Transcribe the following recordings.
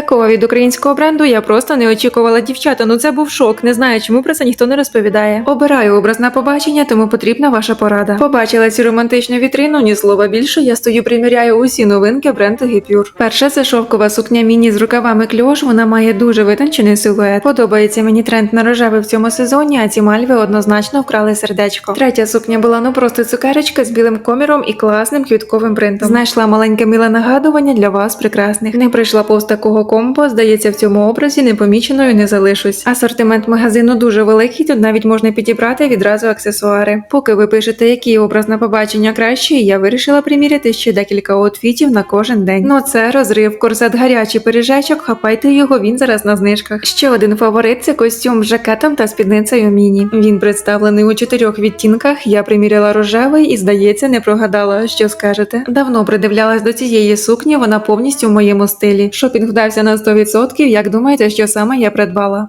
Такого від українського бренду я просто не очікувала дівчата. Ну це був шок. Не знаю, чому про це ніхто не розповідає. Обираю образ на побачення, тому потрібна ваша порада. Побачила цю романтичну вітрину, ні слова більше. Я стою, приміряю усі новинки бренду Гіпюр. Перша це шовкова сукня міні з рукавами кльош. Вона має дуже витончений силует. Подобається мені тренд на рожевий в цьому сезоні, а ці мальви однозначно вкрали сердечко. Третя сукня була ну просто цукерочка з білим коміром і класним квітковим принтом. Знайшла маленьке миле нагадування для вас, прекрасних. Не прийшла повз такого комбо. Здається, в цьому образі непоміченою не залишусь. Асортимент магазину дуже великий. Тут навіть можна підібрати відразу аксесуари. Поки ви пишете, який образ на побачення кращий, я вирішила приміряти ще декілька outfitів на кожен день. Ну це розрив, корсет гарячий пиріжечок. Хапайте його, він зараз на знижках. Ще один фаворит це костюм з жакетом та спідницею міні. Він представлений у чотирьох відтінках. Я приміряла рожевий і, здається, не прогадала. Що скажете? Давно придивлялась до цієї сукні. Вона повністю в моєму стилі. Шопінг вдався на 100%. Як думаєте, що саме я придбала?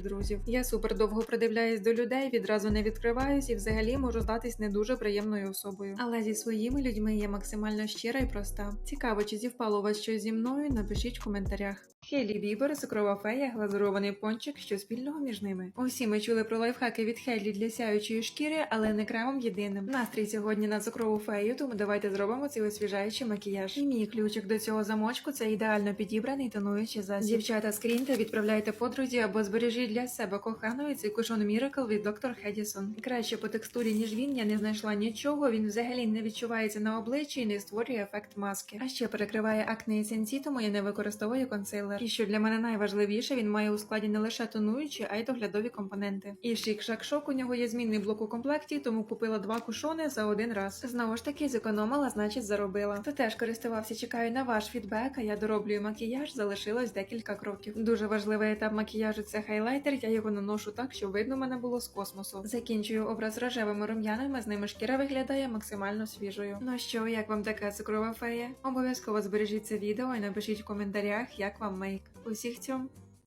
друзів. Я супер довго придивляюсь до людей, відразу не відкриваюсь і взагалі можу здатись не дуже приємною особою. Але зі своїми людьми я максимально щира і проста. Цікаво, чи зівпало у вас щось зі мною? Напишіть в коментарях. Хелі Бібер, цукрова фея, глазурований пончик, що спільного між ними. Усі ми чули про лайфхаки від Хелі для сяючої шкіри, але не кремом єдиним. Настрій сьогодні на цукрову фею, тому давайте зробимо цей освіжаючий макіяж. І мій ключик до цього замочку це ідеально підібраний тонуючий засіб. Дівчата, скріньте, відправляйте подрузі або збережіть для себе коханої цей кушон Miracle від Dr. Hedison. Краще по текстурі, ніж він, я не знайшла нічого. Він взагалі не відчувається на обличчі і не створює ефект маски. А ще перекриває акне і сенсі, тому я не використовую консилер. І що для мене найважливіше, він має у складі не лише тонуючі, а й доглядові компоненти. І шик шак шок у нього є змінний блок у комплекті, тому купила два кушони за один раз. Знову ж таки, зекономила, значить заробила. Хто теж користувався, чекаю на ваш фідбек. А я дороблюю макіяж, залишилось декілька кроків. Дуже важливий етап макіяжу це хайлайтер. Я його наношу так, щоб видно мене було з космосу. Закінчую образ рожевими рум'янами, з ними шкіра виглядає максимально свіжою. Ну що, як вам така цукрова фея? Обов'язково збережіть це відео і напишіть в коментарях, як вам мейк. Усіх цьом.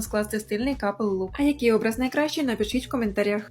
скласти стильний капел лук. А який образ найкращий, напишіть в коментарях.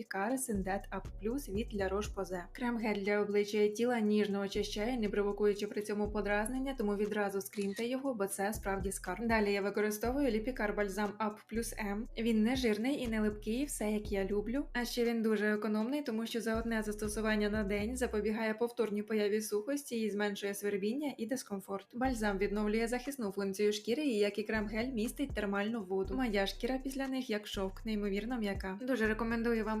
Ліпікари Синдет Up Plus від для Roche Posay. Крем-гель для обличчя і тіла ніжно очищає, не провокуючи при цьому подразнення, тому відразу скріньте його, бо це справді скарб. Далі я використовую Ліпікар Бальзам Up Plus M. Він не жирний і не липкий, все як я люблю. А ще він дуже економний, тому що за одне застосування на день запобігає повторній появі сухості і зменшує свербіння і дискомфорт. Бальзам відновлює захисну функцію шкіри, і як і крем-гель містить термальну воду. Моя шкіра після них як шовк, неймовірно м'яка. Дуже рекомендую вам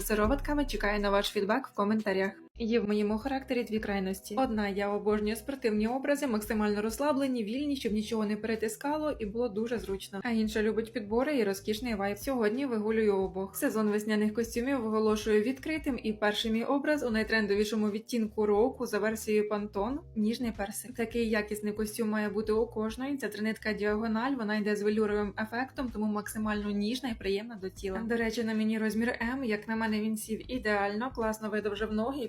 сироватками, чекаю на ваш фідбек в коментарях. Є в моєму характері дві крайності. Одна я обожнюю спортивні образи, максимально розслаблені, вільні, щоб нічого не перетискало і було дуже зручно. А інша любить підбори і розкішний вайб. Сьогодні вигулюю обох. Сезон весняних костюмів оголошую відкритим, і перший мій образ у найтрендовішому відтінку року за версією Pantone – ніжний персик. Такий якісний костюм має бути у кожної. Ця тринитка діагональ, вона йде з велюровим ефектом, тому максимально ніжна і приємна до тіла. До речі, на мені розмір М, як на мене, він сів ідеально, класно видовжив ноги і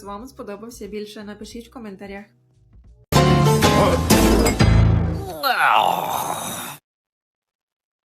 вам сподобався більше? Напишіть в коментарях.